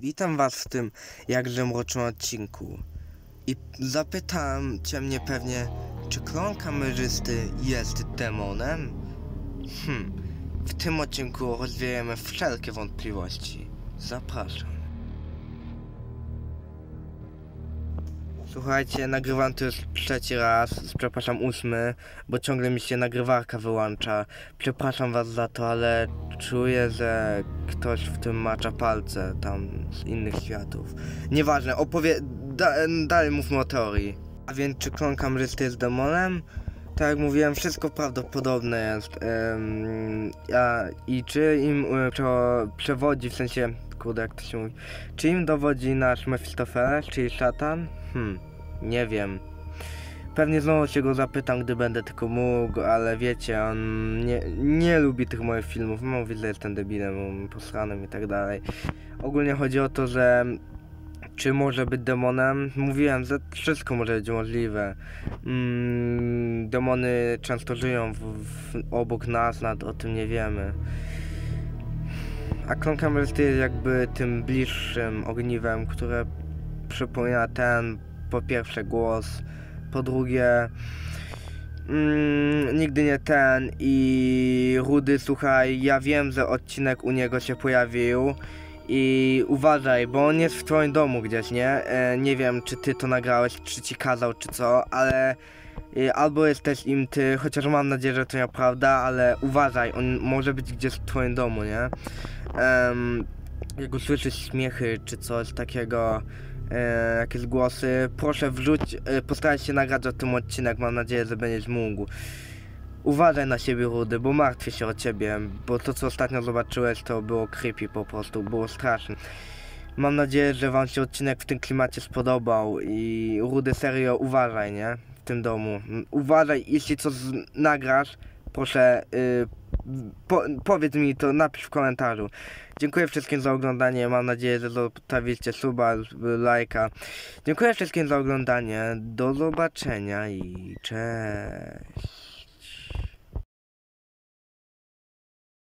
Witam was w tym jakże mrocznym odcinku. I zapytałem cię mnie pewnie, czy klon kamerzysty jest demonem? Hmm, w tym odcinku rozwiejemy wszelkie wątpliwości. Zapraszam. Słuchajcie, nagrywam to już trzeci raz, przepraszam ósmy, bo ciągle mi się nagrywarka wyłącza. Przepraszam was za to, ale czuję, że ktoś w tym macza palce tam z innych światów. Nieważne, opowie... Da, dalej mówmy o teorii. A więc czy klon kamerzysty jest demonem? Tak jak mówiłem, wszystko prawdopodobne jest. Em, a, I czy im e, przewo- przewodzi, w sensie, kurde jak to się mówi, czy im dowodzi nasz Mefistofeles, czyli szatan? Hmm, nie wiem. Pewnie znowu się go zapytam, gdy będę tylko mógł, ale wiecie, on nie, nie lubi tych moich filmów. Mówi, że jestem debilem, posranym i tak dalej. Ogólnie chodzi o to, że czy może być demonem? Mówiłem, że wszystko może być możliwe. Mm, demony często żyją w, w, obok nas, nad o tym nie wiemy. A klon kamerzysty jest jakby tym bliższym ogniwem, które przypomina ten, po pierwsze głos, po drugie mm, nigdy nie ten i Rudy, słuchaj, ja wiem, że odcinek u niego się pojawił i uważaj, bo on jest w twoim domu gdzieś, nie? E, nie wiem, czy ty to nagrałeś, czy ci kazał, czy co, ale e, albo jesteś im ty, chociaż mam nadzieję, że to nieprawda, ale uważaj, on może być gdzieś w twoim domu, nie? Jak usłyszysz śmiechy, czy coś takiego, e, jakieś głosy, proszę wrzuć, e, postaraj się nagrać o tym odcinek, mam nadzieję, że będziesz mógł. Uważaj na siebie, Rudy, bo martwię się o ciebie, bo to, co ostatnio zobaczyłeś, to było creepy po prostu, było straszne. Mam nadzieję, że wam się odcinek w tym klimacie spodobał i Rudy, serio, uważaj, nie? W tym domu. Uważaj, jeśli coś nagrasz, proszę, y, po, powiedz mi to, napisz w komentarzu. Dziękuję wszystkim za oglądanie, mam nadzieję, że zostawiliście suba, lajka. Dziękuję wszystkim za oglądanie, do zobaczenia i cześć.